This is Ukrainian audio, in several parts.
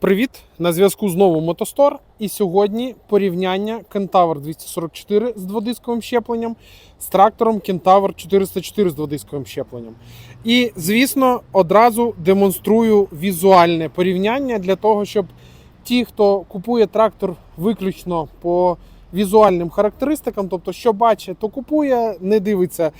Привіт! На зв'язку знову Мотостор. І сьогодні порівняння Кентавр 244 з дводисковим щепленням з трактором Кентавр 404 з дводисковим щепленням. І, звісно, одразу демонструю візуальне порівняння для того, щоб ті, хто купує трактор виключно по візуальним характеристикам, тобто, що бачить, то купує, не дивиться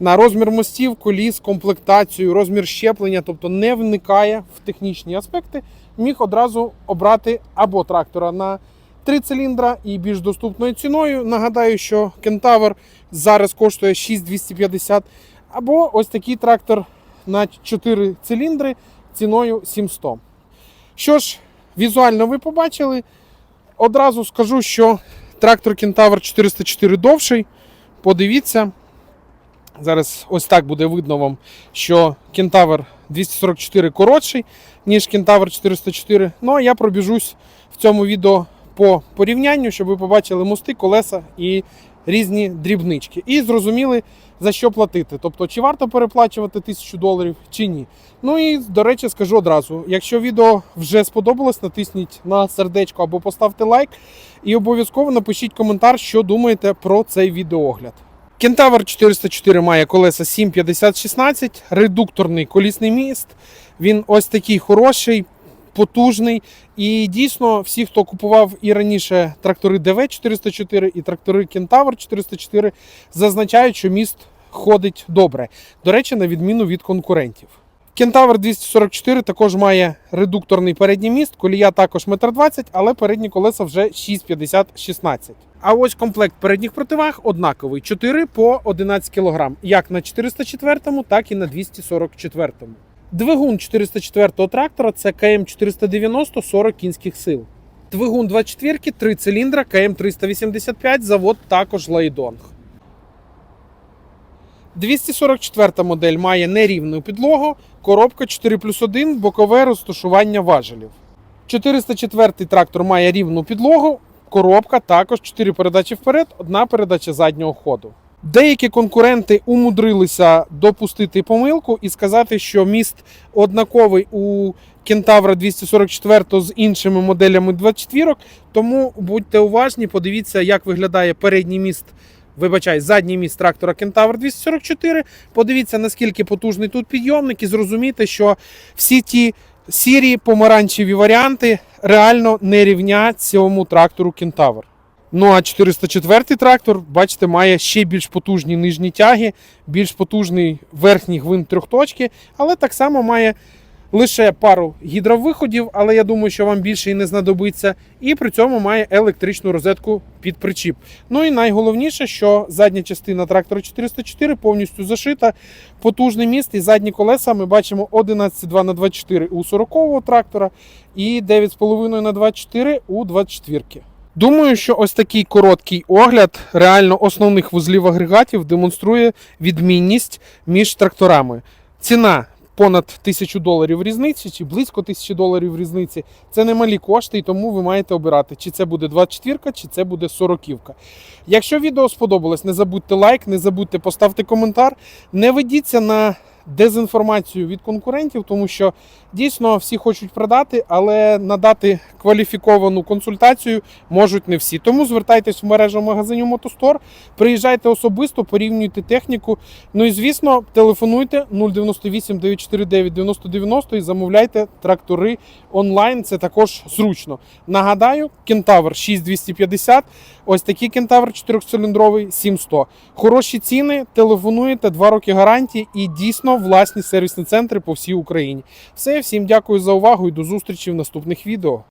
на розмір мостів, коліс, комплектацію, розмір щеплення, тобто не вникає в технічні аспекти, міг одразу обрати або трактора на 3 циліндра і більш доступною ціною. Нагадаю, що Кентавр зараз коштує 6250, або ось такий трактор на 4 циліндри ціною 700. Що ж, візуально ви побачили. Одразу скажу, що трактор Кентавр 404 довший. Подивіться. Зараз ось так буде видно вам, що Кентавр 244 коротший, ніж Кентавр 404. Ну а я пробіжусь в цьому відео по порівнянню, щоб ви побачили мости, колеса і різні дрібнички. І зрозуміли, за що платити. Тобто, чи варто переплачувати тисячу доларів, чи ні. Ну і до речі, скажу одразу: якщо відео вже сподобалось, натисніть на сердечко або поставте лайк. І обов'язково напишіть коментар, що думаєте про цей відеоогляд. Кентавр 404 має колеса 750-16, редукторний колісний міст. Він ось такий хороший, потужний. І дійсно, всі, хто купував і раніше трактори ДВ-404 і трактори Кентавр 404, зазначають, що міст ходить добре. До речі, на відміну від конкурентів. Кентавр 244 також має редукторний передній міст, колія також 1,20 м, але передні колеса вже 6,50-16. А ось комплект передніх противаг однаковий 4 по 11 кг, як на 404, так і на 244. Двигун 404 трактора це КМ 490 40 кінських сил. Двигун 24 3 циліндра КМ 385, завод також Лайдонг. 244 модель має нерівну підлогу, коробка 4 плюс 1, бокове розташування важелів. 404 трактор має рівну підлогу, коробка також 4 передачі вперед, одна передача заднього ходу. Деякі конкуренти умудрилися допустити помилку і сказати, що міст однаковий у Кентавра 244 з іншими моделями 24, тому будьте уважні, подивіться, як виглядає передній міст вибачай, задній міст трактора Кентавр 244. Подивіться, наскільки потужний тут підйомник, і зрозумійте, що всі ті сірі помаранчеві варіанти реально не рівнять цьому трактору Кентавр. Ну а 404 трактор, бачите, має ще більш потужні нижні тяги, більш потужний верхній гвинт трьохточки, але так само має лише пару гідровиходів, але я думаю, що вам більше і не знадобиться. І при цьому має електричну розетку під причіп. Ну і найголовніше, що задня частина трактора 404 повністю зашита, потужний міст і задні колеса ми бачимо 11,2 на 24 у 40-го трактора і 9,5 на 24 у 24. Думаю, що ось такий короткий огляд реально основних вузлів агрегатів демонструє відмінність між тракторами. Ціна понад тисячу доларів різниці, чи близько тисячі доларів різниці. Це немалі кошти, і тому ви маєте обирати, чи це буде 24, чи це буде 40. Якщо відео сподобалось, не забудьте лайк, не забудьте поставити коментар. Не ведіться на дезінформацію від конкурентів, тому що дійсно всі хочуть продати, але надати кваліфіковану консультацію можуть не всі. Тому звертайтесь в мережу магазинів Мотостор, приїжджайте особисто, порівнюйте техніку. Ну і звісно, телефонуйте 098 949 9090 і замовляйте трактори онлайн. Це також зручно. Нагадаю, кентавр 6250, ось такий кентавр 4-циліндровий 700. Хороші ціни, телефонуєте, 2 роки гарантії і дійсно власні сервісні центри по всій Україні. Все, всім дякую за увагу і до зустрічі в наступних відео.